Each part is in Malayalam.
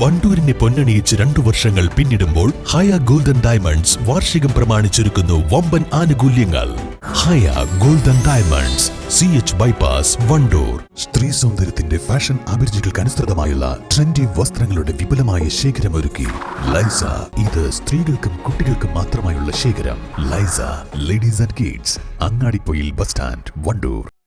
വണ്ടൂരിനെ പൊന്നണിയിച്ച് രണ്ടു വർഷങ്ങൾ പിന്നിടുമ്പോൾ ഹയ ഗോൾഡൻ ഡയമണ്ട്സ് വാർഷികം പ്രമാണിച്ചൊരുക്കുന്നു വമ്പൻ ആനുകൂല്യങ്ങൾ. Haya golden diamonds C H bypass Wandoor. സ്ത്രീ സൗന്ദര്യത്തിന്റെ ഫാഷൻ അഭിരുചികൾക്ക് അനുസൃതമായുള്ള ട്രെൻഡി വസ്ത്രങ്ങളുടെ വിപുലമായ ശേഖരം ഒരുക്കി. ലൈസ ഇത് സ്ത്രീകൾക്കും കുട്ടികൾക്കും മാത്രമായുള്ള ശേഖരം. ലൈസ ladies and kids Angadippoyil bus stand Wandoor.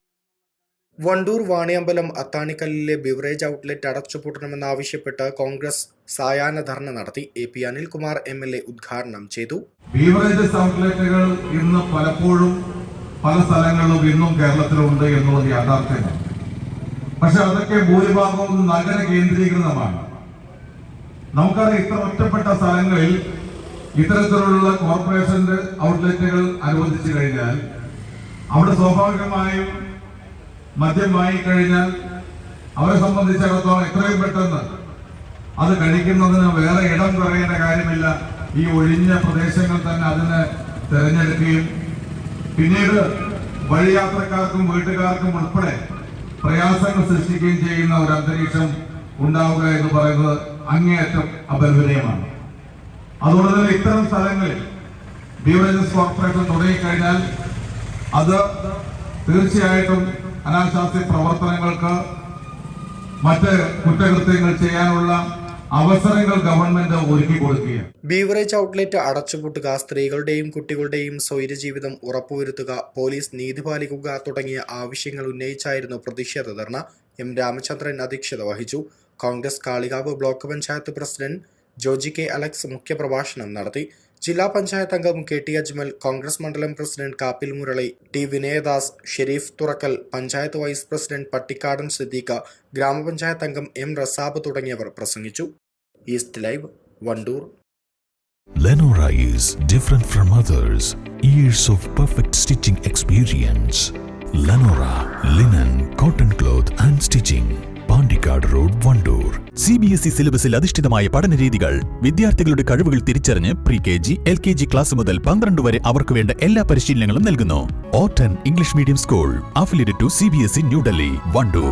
Wandoor Vaniyambalam അത്താണിക്കല്ലിലെ beverage outlet അടച്ചുപൂട്ടണമെന്നാവശ്യപ്പെട്ട് കോൺഗ്രസ് സായാഹ്ന ധർണ നടത്തി. A P Anilkumar M L A ഉദ്ഘാടനം ചെയ്തു. ബീവറേജസ് ഔട്ട്ലെറ്റുകൾ ഇന്ന് പലപ്പോഴും പല സ്ഥലങ്ങളിലും ഇന്നും കേരളത്തിലുണ്ട് എന്നുള്ളത് യാഥാർത്ഥ്യമാണ്. പക്ഷെ അതൊക്കെ ഭൂരിഭാഗവും നഗര കേന്ദ്രീകൃതമാണ്. നമുക്കറിയാം ഇത്ര ഒറ്റപ്പെട്ട സ്ഥലങ്ങളിൽ ഇത്തരത്തിലുള്ള കോർപ്പറേഷന്റെ ഔട്ട്ലെറ്റുകൾ അനുവദിച്ചു കഴിഞ്ഞാൽ അവിടെ സ്വാഭാവികമായും മദ്യം വാങ്ങിക്കഴിഞ്ഞാൽ അവരെ സംബന്ധിച്ചിടത്തോളം എത്രയും പെട്ടെന്ന് അത് കഴിക്കുന്നതിന് വേറെ ഇടം പറയേണ്ട കാര്യമില്ല. ഈ ഒഴിഞ്ഞ പ്രദേശങ്ങൾ തന്നെ അതിന് തിരഞ്ഞെടുക്കുകയും പിന്നീട് വഴിയാത്രക്കാർക്കും വീട്ടുകാർക്കും ഉൾപ്പെടെ പ്രയാസങ്ങൾ സൃഷ്ടിക്കുകയും ചെയ്യുന്ന ഒരു അന്തരീക്ഷം ഉണ്ടാവുക എന്ന് പറയുന്നത് അങ്ങേയറ്റം അപരിപരീയമാണ് അതുകൊണ്ട് തന്നെ ഇത്തരം സ്ഥലങ്ങളിൽ ബീവറേജസ് കോർപ്പറേഷൻ തുടങ്ങിക്കഴിഞ്ഞാൽ അത് തീർച്ചയായിട്ടും അനാശാസ്യ പ്രവർത്തനങ്ങൾക്ക് മറ്റ് കുറ്റകൃത്യങ്ങൾ ചെയ്യാനുള്ള അവസരങ്ങൾ ഗവൺമെന്റ് ഒരുക്കി കൊടുക്കുകയാണ്. ബീവറേജ് ഔട്ട്ലെറ്റ് അടച്ചുപൂട്ടുക സ്ത്രീകളുടെയും കുട്ടികളുടെയും സ്വൈര്യജീവിതം ഉറപ്പുവരുത്തുക പോലീസ് നീതി പാലിക്കുക തുടങ്ങിയ ആവശ്യങ്ങൾ ഉന്നയിച്ചായിരുന്നു പ്രതിഷേധ ധർണ. എം രാമചന്ദ്രൻ അധ്യക്ഷത വഹിച്ചു. Congress Kalikavu block panchayat president Joji K Alex മുഖ്യപ്രഭാഷണം നടത്തി. ജില്ലാ പഞ്ചായത്ത് അംഗം കെ ടി അജ്മൽ കോൺഗ്രസ് മണ്ഡലം president Kappil Murali T Vinayadas Sharif Thurakkal panchayat vice president Pattikkadan Siddique ഗ്രാമപഞ്ചായത്ത് അംഗം എം റസാബ് തുടങ്ങിയവർ പ്രസംഗിച്ചു east live Wandoor Lenora is different from others. Years of perfect stitching experience. Lenora linen, cotton cloth and stitching. Wandoor C B S E സിലബസിൽ അധിഷ്ഠിതമായ പഠന രീതികൾ വിദ്യാർത്ഥികളുടെ കഴിവുകൾ തിരിച്ചറിഞ്ഞ് pre K G L K G class മുതൽ പന്ത്രണ്ട് വരെ അവർക്ക് വേണ്ട എല്ലാ പരിശീലനങ്ങളും നൽകുന്നു. Ottan English medium school affiliated to C B S E New Delhi Wandoor.